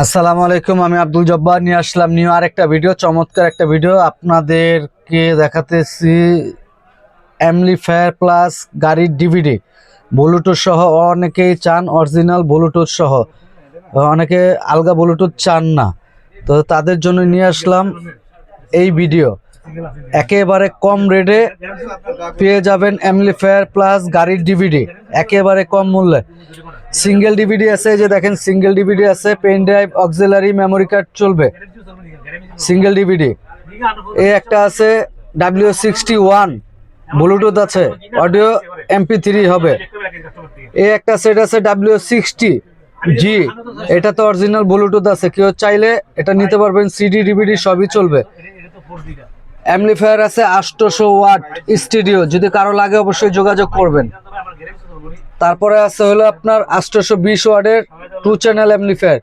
আসসালামু আলাইকুম, আমি আব্দুল জব্বার। নিয়ে আসলাম নিউ আরেকটা ভিডিও, চমৎকার একটা ভিডিও। আপনাদেরকে দেখাতেছি অ্যামলিফায়ার প্লাস গাড়ির ডিভিডি ব্লুটুথ সহ অনেকেই চান অরিজিনাল ব্লুটুথ সহ। অনেকে আলগা ব্লুটুথ চান না। তো তাদের জন্য নিয়ে আসলাম এই ভিডিও। একেবারে কম রেটে পেয়ে যাবেন অ্যামলিফায়ার প্লাস গাড়ির ডিভিডি একেবারে কম মূল্যে। সিঙ্গেল ডিভিডি আছে যে দেখেন সিঙ্গেল ডিভিডি আছে, pen drive, auxiliary, memory card চলবে। Single DVD. এ একটা আছে ডাব্লিউ সিক্সটি ওয়ান ব্লুটুথ আছে অডিও এমপি থ্রি হবে। এ একটা সেট আছে ডাব্লিউ সিক্সটি জি এটা তো অরিজিনাল ব্লুটুথ আছে, কেউ চাইলে এটা নিতে পারবেন সিডি ডিভিডি সবই চলবে। অ্যামলিফায়ার আছে আটশোশো ওয়াট স্টুডিও, যদি কারও লাগে অবশ্যই যোগাযোগ করবেন। তারপরে আছে হলো আপনার আটশোশো বিশ ওয়ার্ডের টু চ্যানেল অ্যামলিফায়ার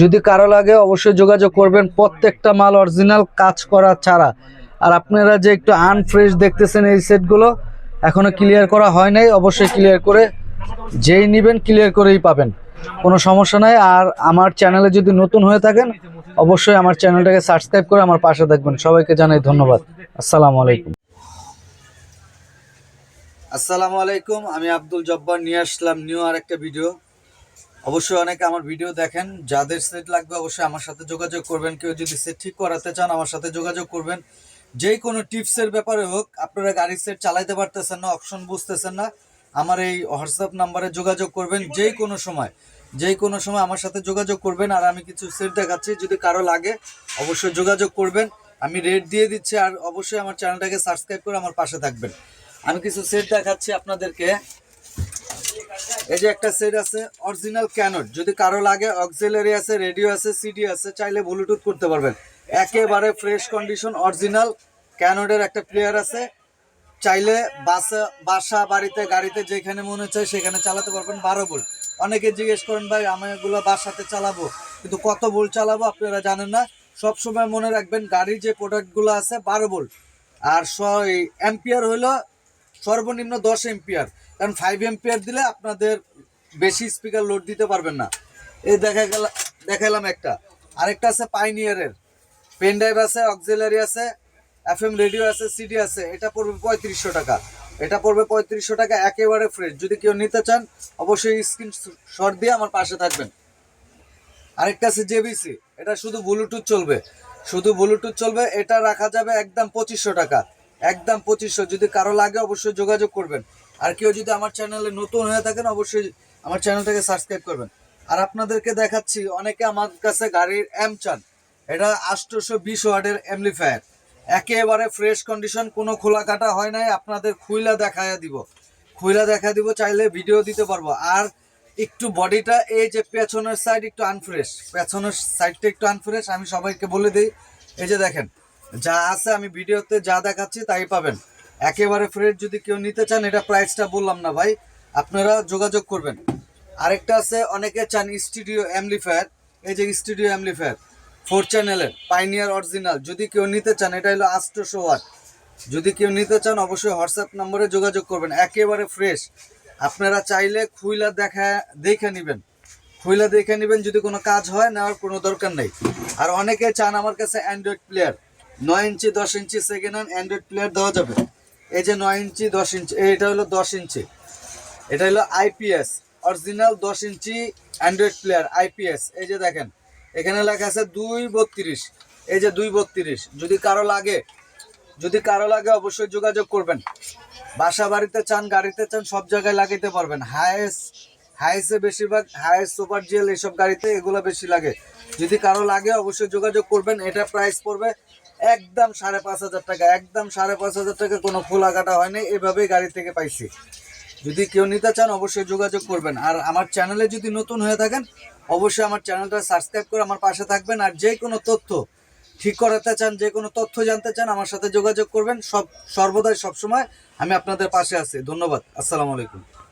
যদি কারও লাগে অবশ্যই যোগাযোগ করবেন, প্রত্যেকটা মাল অরিজিনাল কাজ করা ছাড়া। আর আপনারা যে একটু আনফ্রেশ দেখতেছেন এই সেটগুলো এখনও ক্লিয়ার করা হয় নাই, অবশ্যই ক্লিয়ার করে যেই নেবেন ক্লিয়ার করেই পাবেন। কোনো সমস্যা নাই, আর আমার চ্যানেলে যদি নতুন হয়ে থাকেন, অবশ্যই আমার চ্যানেলটাকে সাবস্ক্রাইব করে আমার পাশে থাকবেন। সবাইকে জানাই ধন্যবাদ। আসসালামু আলাইকুম। আসসালামু আলাইকুম, আমি আব্দুল জব্বার। নিয়ে আসলাম নিউ আর একটা ভিডিও অবশ্যই অনেকে আমার ভিডিও দেখেন। যাদের সেট লাগবে অবশ্যই আমার সাথে যোগাযোগ করবেন। কেউ যদি সেট ঠিক করাতে চান, আমার সাথে যোগাযোগ করবেন। যেই কোনো টিপসের ব্যাপারে হোক, আপনারা গাড়ির সেট চালাইতে পারতেছেন না অপশন বুঝতেছেন না, আমার এই হোয়াটসঅ্যাপ নাম্বারে যোগাযোগ করবেন যেই কোনো সময়। যেই কোনো সময় আমার সাথে যোগাযোগ করবেন আর আমি কিছু সেট দেখাচ্ছি, যদি কারও লাগে, অবশ্যই যোগাযোগ করবেন। আমি রেট দিয়ে দিচ্ছি আর অবশ্যই আমার চ্যানেলটাকে সাবস্ক্রাইব করে আমার পাশে থাকবেন। আমি কিছু সেট দেখাচ্ছি আপনাদেরকে। এই যে একটা সেট আছে অরিজিনাল ক্যানোট যদি কারও লাগে অক্সিলারি আছে রেডিও আছে সিডি আছে, চাইলে ব্লুটুথ করতে পারবেন। একেবারে ফ্রেশ কন্ডিশন অরিজিনাল ক্যানোডের একটা প্লেয়ার আছে। চাইলে বাসা বাসা, বাড়িতে, গাড়িতে যেখানে মনে চায় সেখানে চালাতে পারবেন বারো ভোল্ট। অনেকে জিজ্ঞেস করেন, ভাই, আমি এগুলো বাসাতে চালাবো। কিন্তু কত ভোল্ট চালাবো আপনারা জানেন না। সব সময় মনে রাখবেন, গাড়ির যে প্রোডাক্টগুলো আছে, বারো ভোল্ট। আর এম্পিয়ার হলো সর্বনিম্ন দশ এম্পিয়ার কারণ ফাইভ এম্পিয়ার দিলে আপনাদের বেশি স্পিকার লোড দিতে পারবেন না। এই দেখা গেল দেখালাম একটা। আরেকটা আছে পাইনিয়ারের পেন ড্রাইভ আছে অক্সিলারি আছে এফ এম রেডিও আছে সিডি আছে। এটা পড়বে পঁয়ত্রিশশো টাকা। এটা পড়বে পঁয়ত্রিশশো টাকা, একেবারে ফ্রেশ যদি কেউ নিতে চান, অবশ্যই স্ক্রিন শট দিয়ে আমার পাশে থাকবেন। আরেকটা আছে জেবিসি এটা শুধু ব্লুটুথ চলবে। শুধু ব্লুটুথ চলবে। এটা রাখা যাবে একদম পঁচিশশো টাকা। একদম পঁচিশশো। যদি কারও লাগে অবশ্যই যোগাযোগ করবেন। আর কেউ যদি আমার চ্যানেলে নতুন হয়ে থাকেন, অবশ্যই আমার চ্যানেলটাকে সাবস্ক্রাইব করবেন। আর আপনাদেরকে দেখাচ্ছি, অনেকে আমার কাছে গাড়ির এম চান। এটা আটশোশো বিশ ওয়ার্ডের এমলিফায়ার একেবারে ফ্রেশ কন্ডিশন কোনো খোলা কাটা হয় নাই। আপনাদের খুইলা দেখায়া দিব। খুইলা দেখা দিব, চাইলে ভিডিও দিতে পারব। আর একটু বডিটা এই যে পেছনের সাইড একটু আনফ্রেশ পেছনের সাইডটা একটু আনফ্রেশ আমি সবাইকে বলে দিই। এই যে দেখেন যা আছে আমি ভিডিওতে যা দেখাচ্ছি তাই পাবেন। একেবারে ফ্রেশ যদি কেউ নিতে চান, এটা প্রাইসটা বললাম না ভাই, আপনারা যোগাযোগ করবেন। আরেকটা আছে, অনেকে চান স্টুডিও অ্যামলিফায়ার এই যে স্টুডিও অ্যামলিফায়ার ফোর চ্যানেলের পাইনিয়ার অরিজিনাল যদি কেউ নিতে চান, এটা হলো আটশোশো ওয়াট। যদি কেউ নিতে চান, অবশ্যই হোয়াটসঅ্যাপ নম্বরে যোগাযোগ করবেন। একেবারে ফ্রেশ আপনারা চাইলে খুইলা দেখা, দেখে নেবেন। খুইলা দেখে নেবেন, যদি কোনো কাজ হয়, নেওয়ার কোনো দরকার নেই। আর অনেকে চান আমার কাছে অ্যান্ড্রয়েড প্লেয়ার নয় ইঞ্চি, দশ inch second hand android player দেওয়া যাবে। এই যে নয় ইঞ্চি, দশ ইঞ্চি এটা হলো দশ ইঞ্চি। এটা হলো আইপিএস অরিজিনাল দশ ইঞ্চি অ্যান্ড্রয়েড প্লেয়ার আইপিএস এই যে দেখেন, এখানে লেখা আছে দুই বত্রিশ। এই যে দুই বত্রিশ, যদি কারও লাগে, যদি কারও লাগে অবশ্যই যোগাযোগ করবেন। বাসা বাড়িতে চান, গাড়িতে চান, সব জায়গায় লাগাইতে পারবেন। হায়েস্ট হায়েস্টে বেশিরভাগ হায়েস্ট সুপার জিএল এইসব গাড়িতে এগুলো বেশি লাগে। যদি কারও লাগে অবশ্যই যোগাযোগ করবেন, এটা প্রাইস পড়বে একদম সাড়ে পাঁচ হাজার টাকা, একদম সাড়ে পাঁচ হাজার টাকা কোনো খোলা কাটা হয়নি এভাবেই গাড়ি থেকে পাইছি। যদি কেউ নিতে চান, অবশ্যই যোগাযোগ করবেন। আর আমার চ্যানেলে যদি নতুন হয়ে থাকেন, অবশ্যই আমার চ্যানেলটা সাবস্ক্রাইব করে আমার পাশে থাকবেন। আর যে কোনো তথ্য ঠিক করাতে চান, যে কোনো তথ্য জানতে চান, আমার সাথে যোগাযোগ করবেন। সব, সর্বদাই সবসময় আমি আপনাদের পাশে আছি। ধন্যবাদ। আসসালামু আলাইকুম।